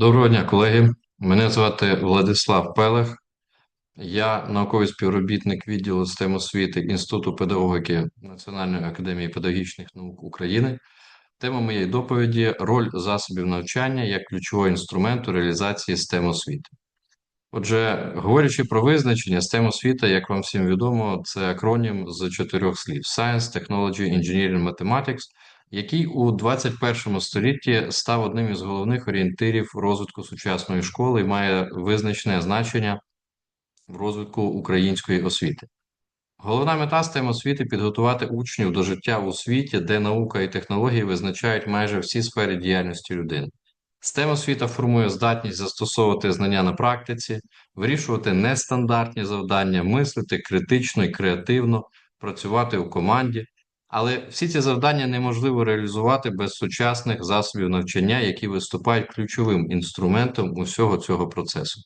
Доброго дня, колеги. Мене звати Владислав Пелех. Я науковий співробітник відділу систем освіти Інституту педагогіки Національної академії педагогічних наук України. Тема моєї доповіді роль засобів навчання як ключового інструменту реалізації STEM освіти. Отже, говорячи про визначення, STEM освіта, як вам всім відомо, це акронім з чотирьох слів: Science, Technology, Engineering, Mathematics, який у 21 столітті став одним із головних орієнтирів розвитку сучасної школи і має визначне значення в розвитку української освіти. Головна мета STEM освіти підготувати учнів до життя у світі, де наука і технології визначають майже всі сфери діяльності людини. STEM освіта формує здатність застосовувати знання на практиці, вирішувати нестандартні завдання, мислити критично і креативно, працювати у команді. Але всі ці завдання неможливо реалізувати без сучасних засобів навчання, які виступають ключовим інструментом усього цього процесу.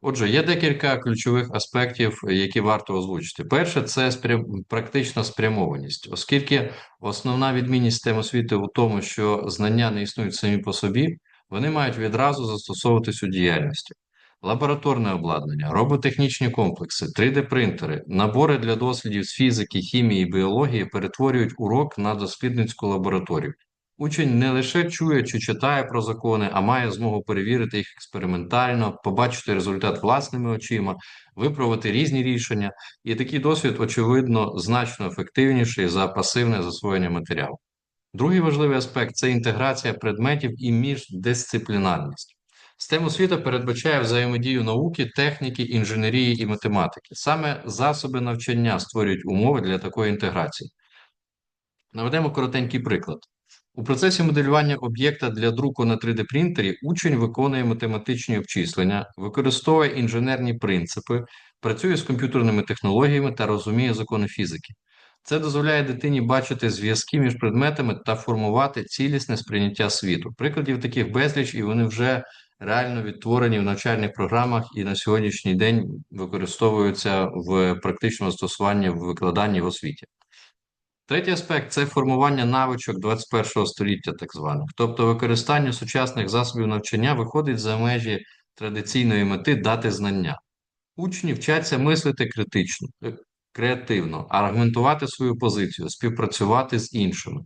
Отже, є декілька ключових аспектів, які варто озвучити. Перше, це спрям... практична спрямованість, оскільки основна відмінність тем освіти у тому, що знання не існують самі по собі, вони мають відразу застосовуватись у діяльності. Лабораторне обладнання, роботехнічні комплекси, 3D-принтери, набори для дослідів з фізики, хімії і біології перетворюють урок на дослідницьку лабораторію. Учень не лише чує чи читає про закони, а має змогу перевірити їх експериментально, побачити результат власними очима, виправити різні рішення, і такий досвід, очевидно, значно ефективніший за пасивне засвоєння матеріалу. Другий важливий аспект це інтеграція предметів і міждисциплінарність. STEM освіта передбачає взаємодію науки, техніки, інженерії і математики. Саме засоби навчання створюють умови для такої інтеграції. Наведемо коротенький приклад. У процесі моделювання об'єкта для друку на 3D-принтері учень виконує математичні обчислення, використовує інженерні принципи, працює з комп'ютерними технологіями та розуміє закони фізики. Це дозволяє дитині бачити зв'язки між предметами та формувати цілісне сприйняття світу. Прикладів таких безліч, і вони вже реально відтворені в навчальних програмах і на сьогоднішній день використовуються в практичному застосуванні в викладанні в освіті. Третій аспект це формування навичок 21 століття, так званих. Тобто використання сучасних засобів навчання виходить за межі традиційної мети дати знання. Учні вчаться мислити критично, креативно, аргументувати свою позицію, співпрацювати з іншими.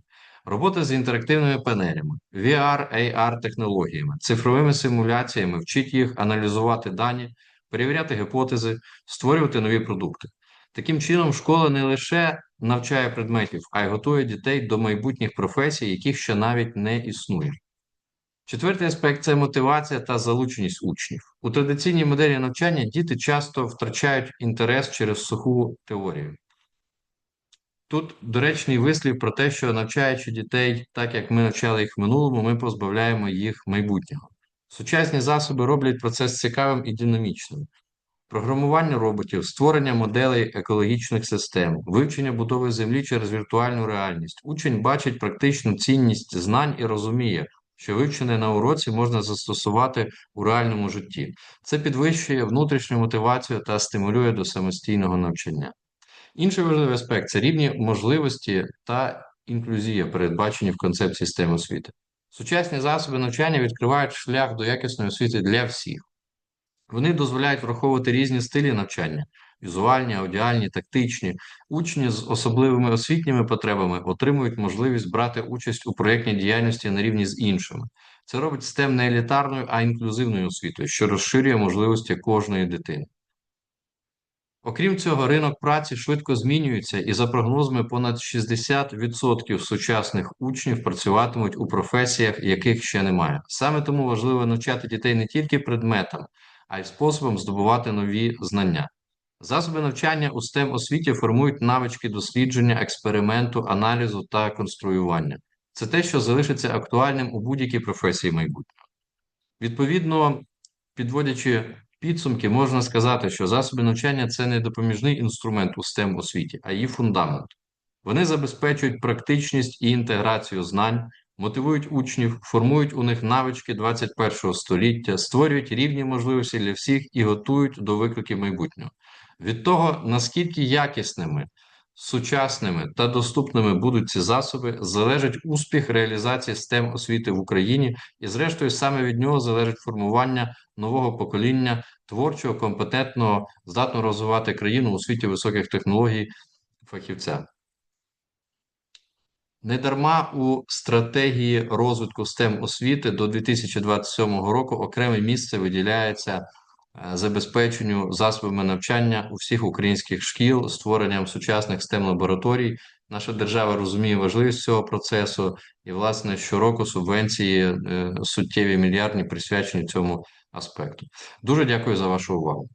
Робота з інтерактивними панелями, VR, AR технологіями, цифровими симуляціями вчить їх аналізувати дані, перевіряти гіпотези, створювати нові продукти. Таким чином, школа не лише навчає предметів, а й готує дітей до майбутніх професій, яких ще навіть не існує. Четвертий аспект це мотивація та залученість учнів. У традиційній моделі навчання діти часто втрачають інтерес через суху теорію. Тут доречний вислів про те, що навчаючи дітей так, як ми навчали їх в минулому, ми позбавляємо їх майбутнього. Сучасні засоби роблять процес цікавим і динамічним. Програмування роботів, створення моделей екологічних систем, вивчення будови землі через віртуальну реальність. Учень бачить практичну цінність знань і розуміє, що вивчене на уроці можна застосувати у реальному житті. Це підвищує внутрішню мотивацію та стимулює до самостійного навчання. Інший важливий аспект це рівні можливості та інклюзія, передбачені в концепції STEM освіти. Сучасні засоби навчання відкривають шлях до якісної освіти для всіх. Вони дозволяють враховувати різні стилі навчання: візуальні, аудіальні, тактичні. Учні з особливими освітніми потребами отримують можливість брати участь у проєктній діяльності на рівні з іншими. Це робить STEM не елітарною, а інклюзивною освітою, що розширює можливості кожної дитини. Окрім цього, ринок праці швидко змінюється, і за прогнозами, понад 60% сучасних учнів працюватимуть у професіях, яких ще немає. Саме тому важливо навчати дітей не тільки предметам, а й способом здобувати нові знання. Засоби навчання у STEM освіті формують навички дослідження, експерименту, аналізу та конструювання. Це те, що залишиться актуальним у будь-якій професії майбутнього. Відповідно, підводячи підсумки, можна сказати, що засоби навчання це не допоміжний інструмент у STEM освіті, а її фундамент. Вони забезпечують практичність і інтеграцію знань, мотивують учнів, формують у них навички 21 століття, створюють рівні можливості для всіх і готують до викликів майбутнього. Від того, наскільки якісними сучасними та доступними будуть ці засоби, залежить успіх реалізації STEM освіти в Україні, і, зрештою, саме від нього залежить формування нового покоління творчого, компетентного, здатного розвивати країну у світі високих технологій фахівця. Недарма у стратегії розвитку STEM освіти до 2027 року окреме місце виділяється забезпеченню засобами навчання у всіх українських шкіл, створенням сучасних STEM лабораторій. Наша держава розуміє важливість цього процесу, і, власне, щороку субвенції е, суттєві мільярдні присвячені цьому аспекту. Дуже дякую за вашу увагу.